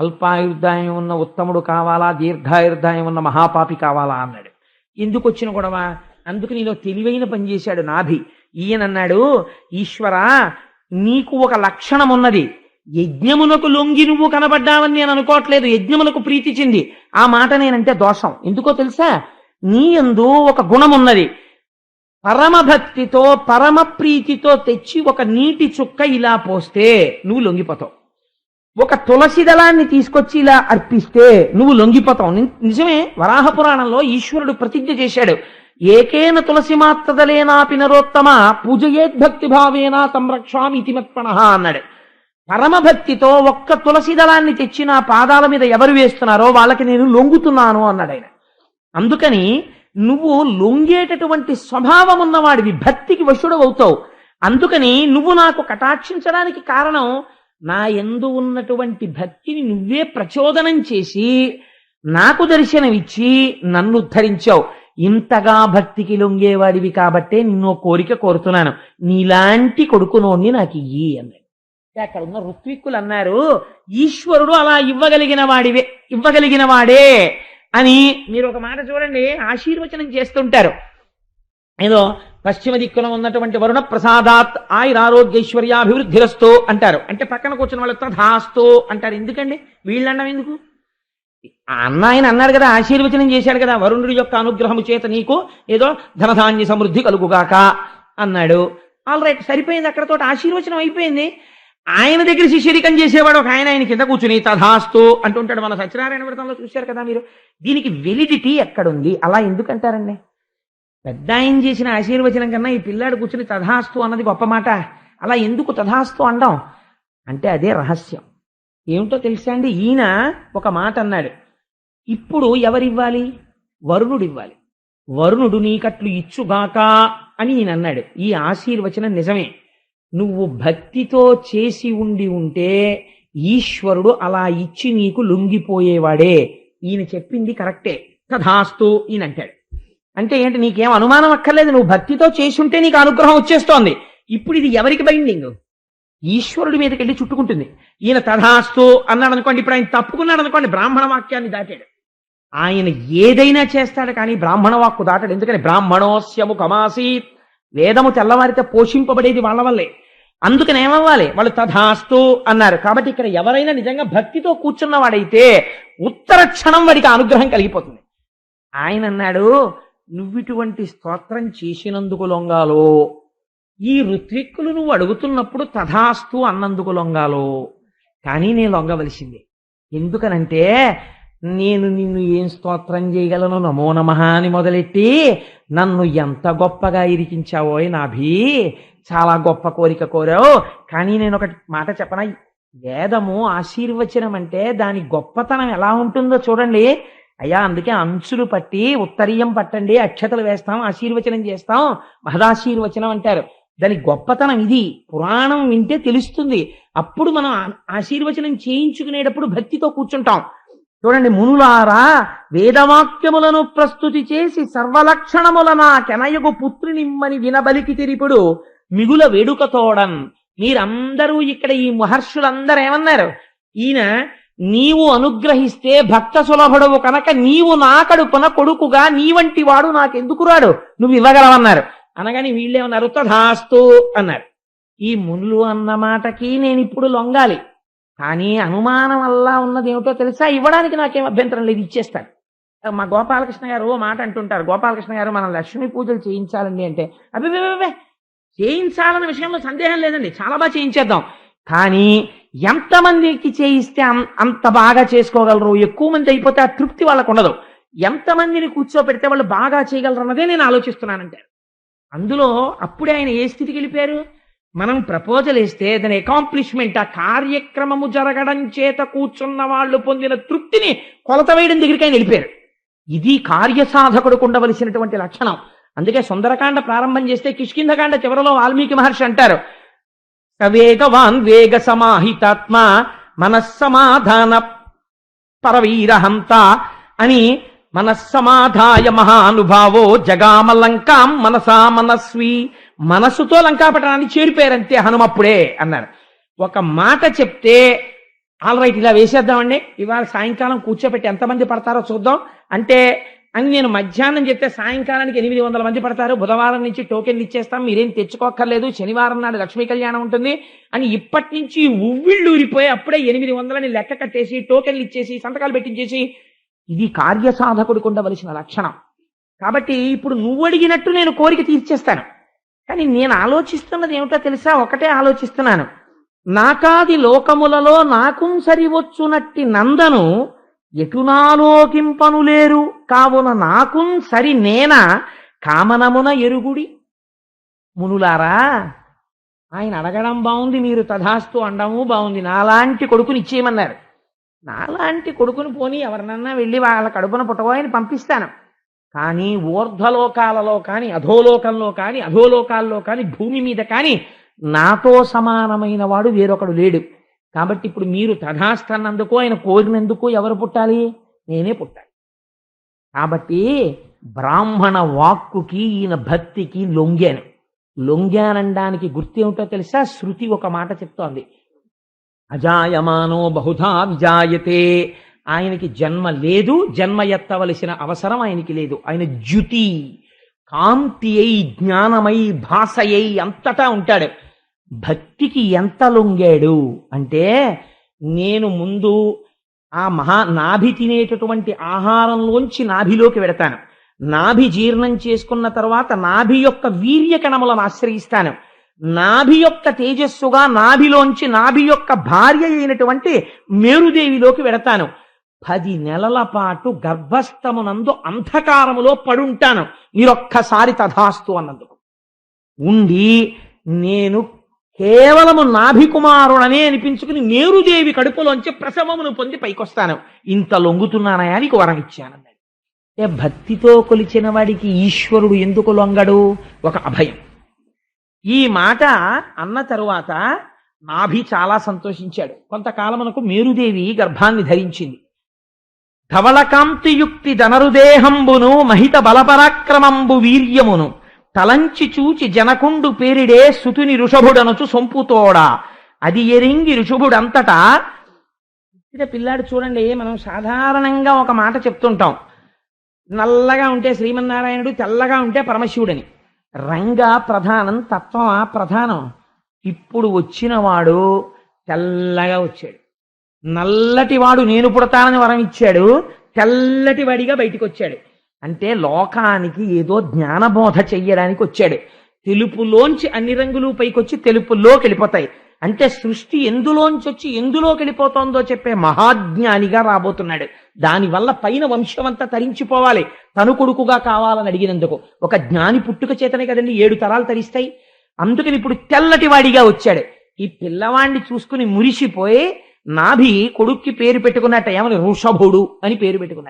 అల్పాయుర్దాయం ఉన్న ఉత్తముడు కావాలా? దీర్ఘాయుర్దాయం ఉన్న మహాపాపి కావాలా? అన్నాడు. ఎందుకు వచ్చిన గొడవ? అందుకు నేను తెలివైన పని చేశాడు నాభి. ఈయన అన్నాడు ఈశ్వరా నీకు ఒక లక్షణం ఉన్నది. యజ్ఞమునకు లొంగి నువ్వు కనబడ్డావని నేను అనుకోవట్లేదు. యజ్ఞములకు ప్రీతి చెంది. ఆ మాట నేనంటే దోషం. ఎందుకో తెలుసా? నీ యందు ఒక గుణం ఉన్నది. పరమభక్తితో పరమ ప్రీతితో తెచ్చి ఒక నీటి చుక్క ఇలా పోస్తే నువ్వు లొంగిపోతావు. ఒక తులసి దళాన్ని తీసుకొచ్చి ఇలా అర్పిస్తే నువ్వు లొంగిపోతావు. నిజమే వరాహ పురాణంలో ఈశ్వరుడు ప్రతిజ్ఞ చేశాడు. ఏకేన తులసి మాత్రదలేనాపి నరోత్తమ పూజయేద్భక్తి భావేనా సంరక్షామి ఇతి మత్పణ అన్నాడు. పరమభక్తితో ఒక్క తులసి దళాన్ని తెచ్చి నా పాదాల మీద ఎవరు వేస్తున్నారో వాళ్ళకి నేను లొంగుతున్నాను అన్నాడు ఆయన. అందుకని నువ్వు లొంగేటటువంటి స్వభావం ఉన్నవాడివి భక్తికి వశుడు అవుతావు. అందుకని నువ్వు నాకు కటాక్షించడానికి కారణం నా ఎందు ఉన్నటువంటి భక్తిని నువ్వే ప్రచోదనం చేసి నాకు దర్శనమిచ్చి నన్ను ఉద్ధరించావు. ఇంతగా భక్తికి లొంగేవాడివి కాబట్టే నిన్నో కోరిక కోరుతున్నాను. నీలాంటి కొడుకునోడిని నాకు ఇయ్యి అన్నాడు. అక్కడ ఉన్న ఋత్విక్కులు అన్నారు ఈశ్వరుడు అలా ఇవ్వగలిగిన వాడివే ఇవ్వగలిగిన వాడే అని. మీరు ఒక మాట చూడండి ఆశీర్వచనం చేస్తుంటారు. ఏదో పశ్చిమ దిక్కున ఉన్నటువంటి వరుణ ప్రసాదాత్ ఆయురారోగ్యైశ్వర్యాభివృద్ధిరస్తో అంటారు. అంటే పక్కన కూర్చున్న వాళ్ళు తథాస్తో అంటారు. ఎందుకండి? వీళ్ళండం ఎందుకు? అన్న ఆయన అన్నాడు కదా ఆశీర్వచనం చేశాడు కదా వరుణుడి యొక్క అనుగ్రహము చేత నీకు ఏదో ధనధాన్య సమృద్ధి కలుగుగాక అన్నాడు. ఆల్ రైట్ సరిపోయింది అక్కడతో ఆశీర్వచనం అయిపోయింది. ఆయన దగ్గర శిష్యరికం చేసేవాడు ఒక ఆయన ఆయన కింద కూర్చుని తథాస్తు అంటుంటాడు. మన సత్యనారాయణ వ్రతంలో చూశారు కదా మీరు. దీనికి వెలిడిటీ ఎక్కడుంది? అలా ఎందుకంటారండి? పెద్ద ఆయన చేసిన ఆశీర్వచనం కన్నా ఈ పిల్లాడు కూర్చుని తథాస్తు అన్నది గొప్ప మాట. అలా ఎందుకు తథాస్తు అండం అంటే అదే రహస్యం. ఏమిటో తెలుసా అండి? ఈయన ఒక మాట అన్నాడు. ఇప్పుడు ఎవరివ్వాలి? వరుణుడు ఇవ్వాలి వరుణుడు నీకట్లు ఇచ్చుగాక అని ఈయన అన్నాడు. ఈ ఆశీర్వచనం నిజమే. నువ్వు భక్తితో చేసి ఉండి ఉంటే ఈశ్వరుడు అలా ఇచ్చి నీకు లొంగిపోయేవాడే. ఈయన చెప్పింది కరెక్టే. తథాస్తు ఈయన అంటాడు అంటే ఏంటి నీకేం అనుమానం అక్కర్లేదు నువ్వు భక్తితో చేసి ఉంటే నీకు అనుగ్రహం వచ్చేస్తోంది. ఇప్పుడు ఇది ఎవరికి బైండింగ్ ఈశ్వరుడి మీదకి వెళ్ళి చుట్టుకుంటుంది. ఈయన తథాస్తు అన్నాడు అనుకోండి ఇప్పుడు ఆయన తప్పుకున్నాడు అనుకోండి బ్రాహ్మణ వాక్యాన్ని దాటాడు. ఆయన ఏదైనా చేస్తాడు కానీ బ్రాహ్మణ వాక్కు దాటాడు. ఎందుకని? బ్రాహ్మణోస్యము కమాసీత్. వేదము తెల్లవారితే పోషింపబడేది వాళ్ళ వల్లే. అందుకని ఏమవ్వాలి? వాళ్ళు తథాస్తు అన్నారు. కాబట్టి ఇక్కడ ఎవరైనా నిజంగా భక్తితో కూర్చున్నవాడైతే ఉత్తర క్షణం వాడికి అనుగ్రహం కలిగిపోతుంది. ఆయన అన్నాడు నువ్విటువంటి స్తోత్రం చేసినందుకు లొంగాలో ఈ ఋత్విక్కులు నువ్వు అడుగుతున్నప్పుడు తథాస్తు అన్నందుకు లొంగాలో. కానీ నేను లొంగవలసిందే. ఎందుకనంటే నేను నిన్ను ఏం స్తోత్రం చేయగలను? నమో నమ అని మొదలెట్టి నన్ను ఎంత గొప్పగా ఇరికించావోయ్ నాభి చాలా గొప్ప కోరిక కోరావు. కానీ నేను ఒక మాట చెప్పనా? వేదము ఆశీర్వచనం అంటే దాని గొప్పతనం ఎలా ఉంటుందో చూడండి. అయ్యా అందుకే అంచులు పట్టి ఉత్తరీయం పట్టండి అక్షతలు వేస్తాం ఆశీర్వచనం చేస్తాం. మహదాశీర్వచనం అంటారు. దాని గొప్పతనం ఇది. పురాణం వింటే తెలుస్తుంది. అప్పుడు మనం ఆశీర్వచనం చేయించుకునేటప్పుడు భక్తితో కూర్చుంటాం. చూడండి మునులారా వేదవాక్యములను ప్రస్తుతి చేసి సర్వలక్షణముల కెనయగు పుత్రునిమ్మని వినబలికి తిరిపుడు మిగుల వేడుకతోడన్ మీరందరూ ఇక్కడ ఈ మహర్షులందరూ ఏమన్నారు? ఈయన నీవు అనుగ్రహిస్తే భక్త సులభుడవు కనుక నీవు నా కడుపున కొడుకుగా నీ వంటి వాడు నాకెందుకు రాడు? నువ్వు ఇవ్వగలవన్నారు. అనగాని వీళ్ళేమన్నారు? తథాస్తు అన్నారు. ఈ మునులు అన్న మాటకి నేను ఇప్పుడు లొంగాలి. కానీ అనుమానం వల్ల ఉన్నది ఏమిటో తెలుసా? ఇవ్వడానికి నాకేం అభ్యంతరం లేదు ఇచ్చేస్తాను. మా గోపాలకృష్ణ గారు ఓ మాట అంటుంటారు. గోపాలకృష్ణ గారు మనం లక్ష్మీ పూజలు చేయించాలండి అంటే అబ్బే చేయించాలన్న విషయంలో సందేహం లేదండి. చాలా బాగా చేయించేద్దాం. కానీ ఎంతమందికి చేయిస్తే అంత బాగా చేసుకోగలరు ఎక్కువ మంది అయిపోతే ఆ తృప్తి వాళ్ళకు ఉండదు. ఎంతమందిని కూర్చోబెడితే వాళ్ళు బాగా చేయగలరు అన్నదే నేను ఆలోచిస్తున్నానంటే. అందులో అప్పుడే ఆయన ఏ స్థితికి వెళ్ళిపోయారు? మనం ప్రపోజల్ వేస్తే దాని అకాంప్లిష్మెంట్ ఆ కార్యక్రమము జరగడం చేత కూర్చున్న వాళ్ళు పొందిన తృప్తిని కొలత వేయడం దగ్గరికి ఆయన వెళ్ళిపోయారు. ఇది కార్యసాధకుడికి ఉండవలసినటువంటి లక్షణం. అందుకే సుందరకాండ ప్రారంభం చేస్తే కిష్కింధకాండ చివరలో వాల్మీకి మహర్షి అంటారు వేగవాన్ వేగ సమాహితాత్మ మనస్సమాధాన పరవీరహంత అని మనస్సమాధాయ మహానుభావో జగామలంకాం మనసా మనస్వి మనస్సుతో లంకాపట్టణాన్ని చేరిపోయారంతే హనుమప్పుడే అన్నారు. ఒక మాట చెప్తే ఆల్ రైట్ ఇలా వేసేద్దామండి. ఇవాళ సాయంకాలం కూర్చోబెట్టి ఎంతమంది పడతారో చూద్దాం. అంటే అని నేను మధ్యాహ్నం చెప్తే సాయంకాలానికి ఎనిమిది వందల మంది పడతారు. బుధవారం నుంచి టోకెన్లు ఇచ్చేస్తాం. మీరేం తెచ్చుకోక్కర్లేదు. శనివారం నాడు లక్ష్మీ కళ్యాణం ఉంటుంది. అని ఇప్పటి నుంచి ఉవ్విళ్ళు ఊరిపోయి అప్పుడే ఎనిమిది వందలని లెక్క కట్టేసి టోకెన్లు ఇచ్చేసి సంతకాలు పెట్టించేసి ఇది కార్యసాధకుడికి ఉండవలసిన లక్షణం. కాబట్టి ఇప్పుడు నువ్వు అడిగినట్టు నేను కోరిక తీర్చేస్తాను. కానీ నేను ఆలోచిస్తున్నది ఏమిటో తెలుసా? ఒకటే ఆలోచిస్తున్నాను. నాకాది లోకములలో నాకు సరివచ్చునట్టి నందను ఎటునాలోకింపను లేరు కావున నాకుం సరి నేన కామనమున ఎరుగుడి. మునులారా ఆయన అడగడం బాగుంది మీరు తథాస్తు అండము బాగుంది నాలాంటి కొడుకుని ఇచ్చేయమన్నారు. నాలాంటి కొడుకుని పోని ఎవరినన్నా వెళ్ళి వాళ్ళ కడుపున పుట్టబోయని పంపిస్తాను. కానీ ఊర్ధ్వలోకాలలో కానీ అధోలోకంలో కానీ అధోలోకాల్లో కానీ భూమి మీద కానీ నాతో సమానమైన వాడు వేరొకడు లేడు. కాబట్టి ఇప్పుడు మీరు తథాస్తన్నందుకు ఆయన కోరినందుకు ఎవరు పుట్టాలి? నేనే పుట్టాలి. కాబట్టి బ్రాహ్మణ వాక్కుకి ఈయన భక్తికి లొంగాను. లొంగానడానికి గుర్తేమిటో తెలుసా? శృతి ఒక మాట చెప్తోంది. అజాయమానో బహుధా విజాయతే. ఆయనకి జన్మ లేదు జన్మ ఎత్తవలసిన అవసరం ఆయనకి లేదు. ఆయన జ్యుతి కాంతి అయి జ్ఞానమై భాషయై అంతటా ఉంటాడు. భక్తికి ఎంత లొంగాడు అంటే నేను ముందు ఆ మహా నాభి తినేటటువంటి ఆహారంలోంచి నాభిలోకి వెడతాను. నాభి జీర్ణం చేసుకున్న తర్వాత నాభి యొక్క వీర్య కణములను ఆశ్రయిస్తాను. నాభి యొక్క తేజస్సుగా నాభిలోంచి నాభి యొక్క భార్య అయినటువంటి మేరుదేవిలోకి వెడతాను. పది నెలల పాటు గర్భస్థమునందు అంధకారములో పడుంటాను. మీరొక్కసారి తథాస్తు అన్నందుకు. ఉండి నేను కేవలము నాభి కుమారుడనే అనిపించుకుని మేరుదేవి కడుపులోంచి ప్రసవమును పొంది పైకొస్తాను. ఇంత లొంగుతున్నానయా నీకు వరం ఇచ్చానన్నాడు. ఏ భక్తితో కొలిచిన వాడికి ఈశ్వరుడు ఎందుకు లొంగడు? ఒక అభయం. ఈ మాట అన్న తరువాత నాభి చాలా సంతోషించాడు. కొంతకాలమునకు మేరుదేవి గర్భాన్ని ధరించింది. ధవళకాంతియుక్తి ధనరుదేహంబును మహిత బలపరాక్రమంబు వీర్యమును తలంచి చూచి జనకుండు పేరిడే సుతుని ఋషభుడనుచు సొంపుతోడా అది ఎరింగి ఋషభుడంతటా. ఇక పిల్లాడు చూడండి మనం సాధారణంగా ఒక మాట చెప్తుంటాం. నల్లగా ఉంటే శ్రీమన్నారాయణుడు తెల్లగా ఉంటే పరమశివుడని. రంగ ప్రధానం తత్వమా ప్రధానం. ఇప్పుడు వచ్చినవాడు తెల్లగా వచ్చాడు. నల్లటి వాడు నేను పుడతానని వరం ఇచ్చాడు తెల్లటి వాడిగా బయటికి వచ్చాడు అంటే లోకానికి ఏదో జ్ఞానబోధ చెయ్యడానికి వచ్చాడు తెలుపులోంచి అన్ని రంగులు పైకొచ్చి తెలుపులోకి వెళ్ళిపోతాయి. అంటే సృష్టి ఎందులోంచి వచ్చి ఎందులోకి వెళ్ళిపోతుందో చెప్పే మహాజ్ఞానిగా రాబోతున్నాడు. దానివల్ల పైన వంశమంతా తరించిపోవాలి. తను కొడుకుగా కావాలని అడిగినందుకు. ఒక జ్ఞాని పుట్టుక చేతనే కదండి ఏడు తరాలు తరిస్తాయి. అందుకని ఇప్పుడు తెల్లటి వాడిగా వచ్చాడు. ఈ పిల్లవాడిని చూసుకుని మురిసిపోయి నాభి కొడుక్కి పేరు పెట్టుకున్నట్ట ఏమని ఋషభుడు అని పేరు పెట్టుకున్నట్ట